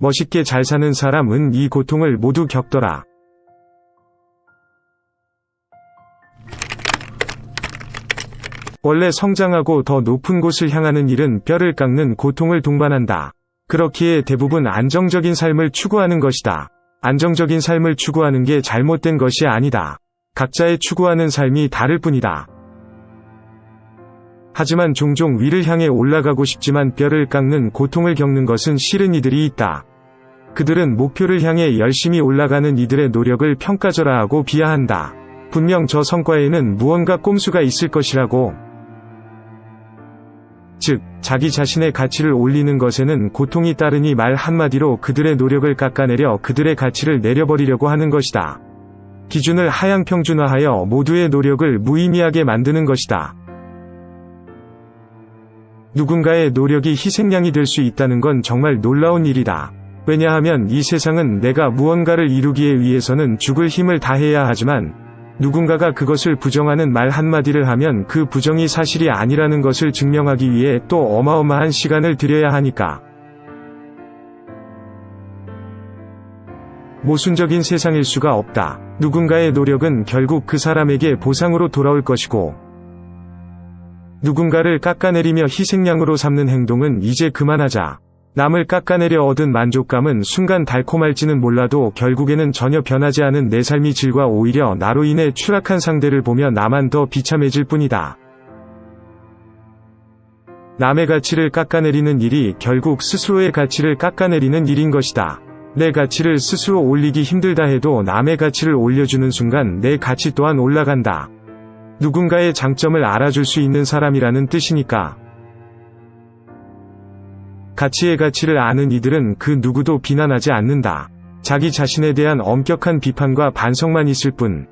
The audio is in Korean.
멋있게 잘 사는 사람은 이 고통을 모두 겪더라. 원래 성장하고 더 높은 곳을 향하는 일은 뼈를 깎는 고통을 동반한다. 그렇기에 대부분 안정적인 삶을 추구하는 것이다. 안정적인 삶을 추구하는 게 잘못된 것이 아니다. 각자의 추구하는 삶이 다를 뿐이다. 하지만 종종 위를 향해 올라가고 싶지만 뼈를 깎는 고통을 겪는 것은 싫은 이들이 있다. 그들은 목표를 향해 열심히 올라가는 이들의 노력을 평가절하 하고 비하한다. 분명 저 성과에는 무언가 꼼수가 있을 것이라고. 즉, 자기 자신의 가치를 올리는 것에는 고통이 따르니 말 한마디로 그들의 노력을 깎아내려 그들의 가치를 내려버리려고 하는 것이다. 기준을 하향 평준화하여 모두의 노력을 무의미하게 만드는 것이다. 누군가의 노력이 희생양이 될 수 있다는 건 정말 놀라운 일이다. 왜냐하면 이 세상은 내가 무언가를 이루기에 위해서는 죽을 힘을 다해야 하지만 누군가가 그것을 부정하는 말 한마디를 하면 그 부정이 사실이 아니라는 것을 증명하기 위해 또 어마어마한 시간을 들여야 하니까. 모순적인 세상일 수가 없다. 누군가의 노력은 결국 그 사람에게 보상으로 돌아올 것이고, 누군가를 깎아내리며 희생양으로 삼는 행동은 이제 그만하자. 남을 깎아내려 얻은 만족감은 순간 달콤할지는 몰라도 결국에는 전혀 변하지 않은 내 삶의 질과 오히려 나로 인해 추락한 상대를 보며 나만 더 비참해질 뿐이다. 남의 가치를 깎아내리는 일이 결국 스스로의 가치를 깎아내리는 일인 것이다. 내 가치를 스스로 올리기 힘들다 해도 남의 가치를 올려주는 순간 내 가치 또한 올라간다. 누군가의 장점을 알아줄 수 있는 사람이라는 뜻이니까. 가치의 가치를 아는 이들은 그 누구도 비난하지 않는다. 자기 자신에 대한 엄격한 비판과 반성만 있을 뿐,